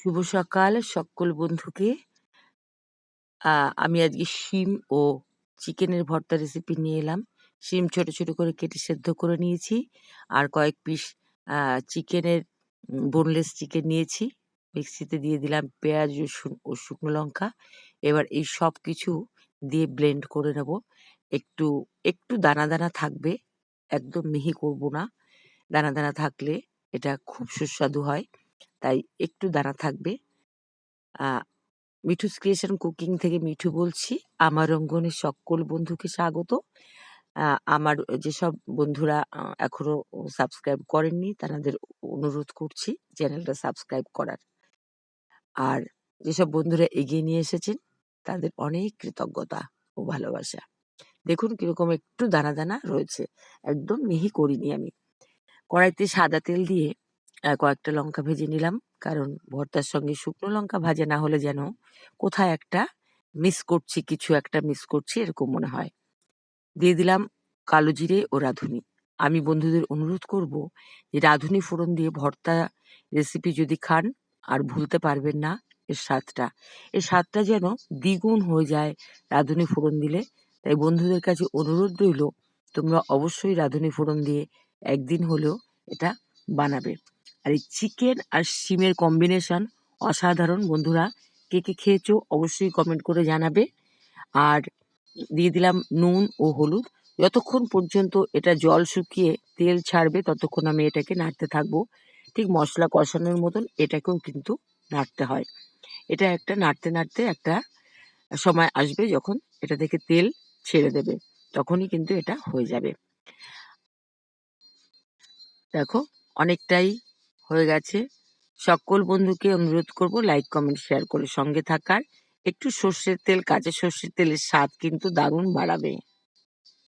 শুভ সকাল সকল বন্ধুকে। আমি আজকে শিম ও চিকেনের ভর্তা রেসিপি নিয়ে এলাম। শিম ছোট ছোট করে কেটে সেদ্ধ করে নিয়েছি। আর কয়েক পিস চিকেনের বোনলেস চিকেন নিয়েছি। মিক্সিতে দিয়ে দিলাম পেঁয়াজ, রসুন ও শুকনো লঙ্কা। এবার এই সব কিছু দিয়ে ব্লেন্ড করে নেব। একটু একটু দানা দানা থাকবে। একদম মিহি করব না। দানা দানা থাকলে এটা খুব সুস্বাদু হয়। তাই একটু দানা থাকবে। মিঠুস ক্রিয়েশন কুকিং থেকে মিঠু বলছি। আমার অঙ্গনের সকল বন্ধুকে স্বাগত। আমার যেসব বন্ধুরা এখনও সাবস্ক্রাইব করেননি, তাদের অনুরোধ করছি চ্যানেলটা সাবস্ক্রাইব করার। আর যেসব বন্ধুরা এগিয়ে নিয়ে এসেছেন, তাদের অনেক কৃতজ্ঞতা ও ভালোবাসা। দেখুন কীরকম একটু দানা দানা রয়েছে। একদম মিহি করিনি আমি। কড়াইতে সাদা তেল দিয়ে কয়েকটা লঙ্কা ভেজে নিলাম। কারণ ভর্তার সঙ্গে শুকনো লঙ্কা ভাজা না হলে যেন কোথায় একটা মিস করছি, কিছু একটা মিস করছি, এরকম মনে হয়। দিয়ে দিলাম কালো জিরে ও রাঁধুনি। আমি বন্ধুদের অনুরোধ করব যে রাঁধুনি ফোড়ন দিয়ে ভর্তা রেসিপি যদি খান, আর ভুলতে পারবেন না এর স্বাদটা। এর স্বাদটা যেন দ্বিগুণ হয়ে যায় রাঁধুনি ফোড়ন দিলে। তাই বন্ধুদের কাছে অনুরোধ রইল, তোমরা অবশ্যই রাঁধুনি ফোড়ন দিয়ে একদিন হলেও এটা বানাবে। আর এই চিকেন আর শিমের কম্বিনেশন অসাধারণ বন্ধুরা। কে কে খেয়েছো অবশ্যই কমেন্ট করে জানাবে। আর দিয়ে দিলাম নুন ও হলুদ। যতক্ষণ পর্যন্ত এটা জল শুকিয়ে তেল ছাড়বে, ততক্ষণ আমি এটাকে নাড়তে থাকব। ঠিক মশলা কষানোর মতন এটাকেও কিন্তু নাড়তে হয়। এটা একটা নাড়তে নাড়তে একটা সময় আসবে যখন এটা থেকে তেল ছেড়ে দেবে। তখনই কিন্তু এটা হয়ে যাবে। দেখো, অনেকটাই হয়ে গেছে। সকল বন্ধুকে অনুরোধ করব লাইক কমেন্ট শেয়ার করে সঙ্গে থাকার। একটু সর্ষের তেল, কাঁচা সর্ষের তেলের স্বাদ কিন্তু দারুণ বাড়াবে।